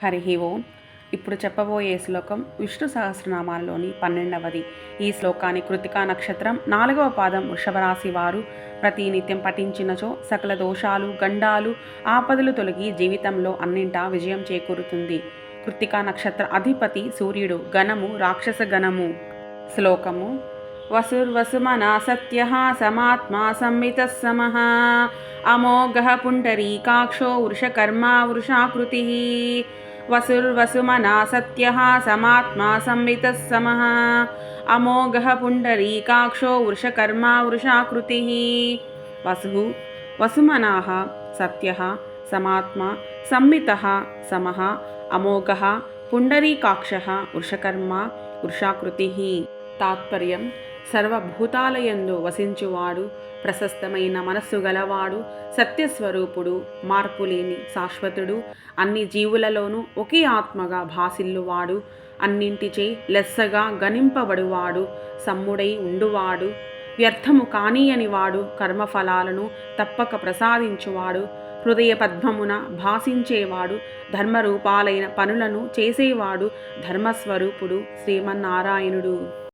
హరి ఓం. ఇప్పుడు చెప్పబోయే శ్లోకం విష్ణు సహస్రనామాల్లోని పన్నెండవది. ఈ శ్లోకాన్ని కృతికా నక్షత్రం నాలుగవ పాదం వృషభరాశి వారు ప్రతి నిత్యం పఠించినచో సకల దోషాలు గండాలు ఆపదలు తొలగి జీవితంలో అన్నింటా విజయం చేకూరుతుంది. కృతికా నక్షత్ర అధిపతి సూర్యుడు గణము రాక్షస గణము శ్లోకము వసుర్వసుమనా సత్య సమాత్మా సంమిత సమః అమోఘ పుండరీకాక్షో వృషకర్మా వృషాకృతి వసుర్వసుమనా సత్య సమాత్మా సంమిత సమః అమోఘ పుండరీకాక్షో వృషకర్మా వృషాకృతి వసు వసుమనా సత్య సమాత్మా సంమిత సమః అమోఘ పుండరీకాక్ష వృషకర్మ వృషాకృతి తాత్పర్యం సర్వభూతాలయందు వసించువాడు ప్రశస్తమైన మనస్సు గలవాడు సత్యస్వరూపుడు మార్పులేని శాశ్వతుడు అన్ని జీవులలోనూ ఒకే ఆత్మగా భాసిల్లువాడు అన్నింటిచే లెస్సగా గణింపబడువాడు సమ్ముడై ఉండువాడు వ్యర్థము కానీయని వాడు కర్మఫలాలను తప్పక ప్రసాదించువాడు హృదయ పద్మమున భాసించేవాడు ధర్మరూపాలైన పనులను చేసేవాడు ధర్మస్వరూపుడు శ్రీమన్నారాయణుడు.